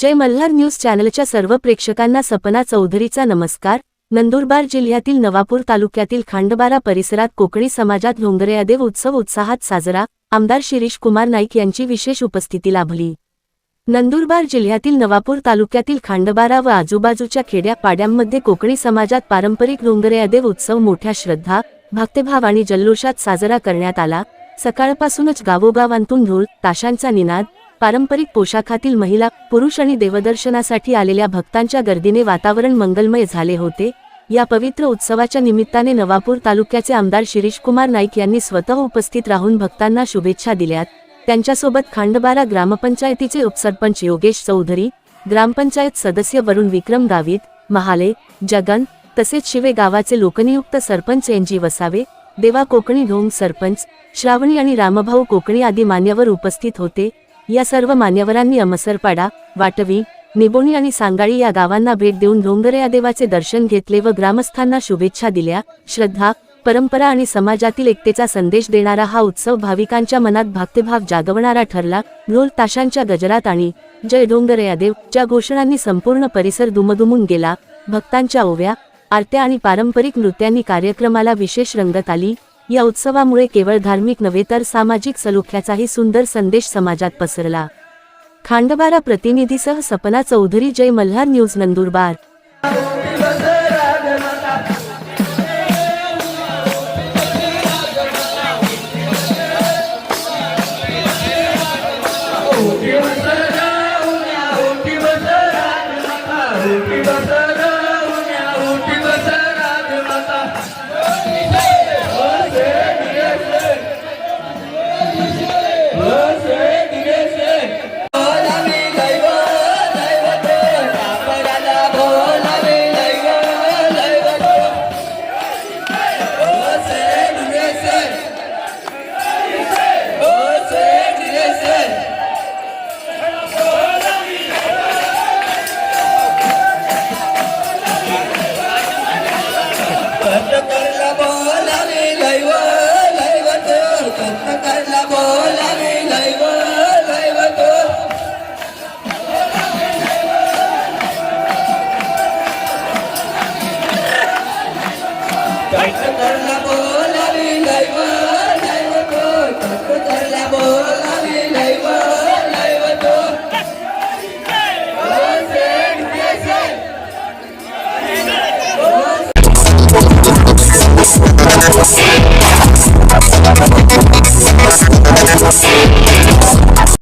जय Malhar news चॅनलच्या सर्व प्रेक्षकांना सपना चौधरीचा नमस्कार. नंदुरबार जिल्ह्यातील नवापूर तालुक्यातील खांडबारा परिसरात कोकणी समाजात डोंगरेयादेव उत्सव उत्साहात साजरा आमदार शिरीष कुमार नाईक यांची विशेष उपस्थिती लाभली. नंदुरबार जिल्ह्यातील नवापूर तालुक्यातील खांडबारा व आजूबाजूच्या खेड्या पाड्यांमध्ये कोकणी समाजात पारंपरिक डोंगरेयादेव उत्सव मोठ्या श्रद्धा भक्तिभाव आणि जल्लोषात साजरा करण्यात आला. सकाळपासूनच गावोगावांतून ढोल ताशांचा निनाद पारंपरिक पोशाखातील महिला पुरुष आणि देवदर्शनासाठी आलेल्या भक्तांच्या गर्दीने वातावरण मंगलमय झाले होते. या पवित्र उत्सवाच्या निमित्ताने नवापूर तालुक्याचे आमदार शिरीषकुमार नाईक यांनी स्वतः उपस्थित राहून भक्तांना शुभेच्छा दिल्यात. त्यांच्यासोबत खांडबारा ग्रामपंचायतीचे उपसरपंच योगेश चौधरी ग्रामपंचायत सदस्य वरुण विक्रम गावित महाले जगन तसेच शिवे गावाचे लोकनियुक्त सरपंच एन जी वसावे देवा कोकणी ढोंग सरपंच श्रावणी आणि रामभाऊ कोकणी आदी मान्यवर उपस्थित होते. या सर्व मान्यवरांनी अमसरपाडा वाटवी निबोणी आणि सांगाळी या गावांना भेट देऊन डोंगरे या देवाचे दर्शन घेतले व ग्रामस्थांना शुभेच्छा दिल्या. श्रद्धा परंपरा आणि समाजातील एकतेचा संदेश देणारा हा उत्सव भाविकांच्या मनात भागतेभाव जागवणारा ठरला. ढोल ताशांच्या गजरात आणि जय डोंगरया देव च्या घोषणांनी संपूर्ण परिसर दुमदुमून गेला. भक्तांच्या ओव्या आरत्या आणि पारंपरिक नृत्यांनी कार्यक्रमाला विशेष रंगत आली. या उत्सवामुळे केवळ धार्मिक नव्हे तर सामाजिक सलोख्याचाही सुंदर संदेश समाजात पसरला. खांडबारा प्रतिनिधीसह सपना चौधरी जय मल्हार न्यूज नंदुरबार. कर्त